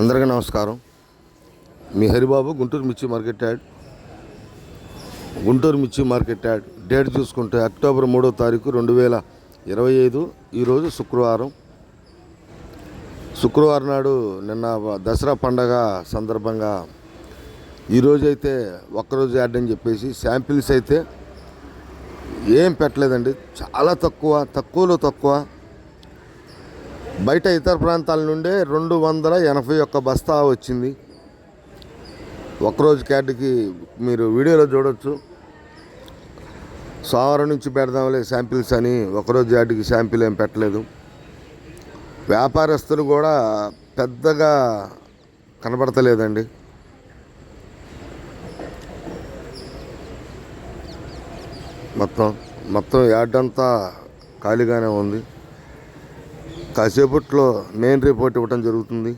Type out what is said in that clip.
అందరికీ నమస్కారం. మీ హరిబాబు గుంటూరు మిర్చి మార్కెట్ యాడ్ గుంటూరు మిర్చి మార్కెట్ యాడ్ డేట్ చూసుకుంటే అక్టోబర్ మూడో తారీఖు రెండు వేల ఇరవై ఐదు. ఈరోజు శుక్రవారం. శుక్రవారం నాడు నిన్న దసరా పండగ సందర్భంగా ఈరోజు అయితే ఒక్కరోజు యాడ్ అని చెప్పేసి శాంపిల్స్ అయితే ఏం పెట్టలేదండి. చాలా తక్కువ తక్కువలో తక్కువ. బయట ఇతర ప్రాంతాల నుండే రెండు వందల ఎనభై ఒక్క బస్తా వచ్చింది. ఒకరోజు క్యాట్కి మీరు వీడియోలో చూడొచ్చు. సోమవారం నుంచి పెడదాంలే శాంపిల్స్ అని ఒకరోజు యాడ్కి శాంపిల్ ఏం పెట్టలేదు. వ్యాపారస్తులు కూడా పెద్దగా కనబడతలేదండి. మొత్తం మొత్తం యార్డ్ అంతా ఖాళీగానే ఉంది. కాసేపట్లో మెయిన్ రిపోర్ట్ ఇవ్వడం జరుగుతుంది.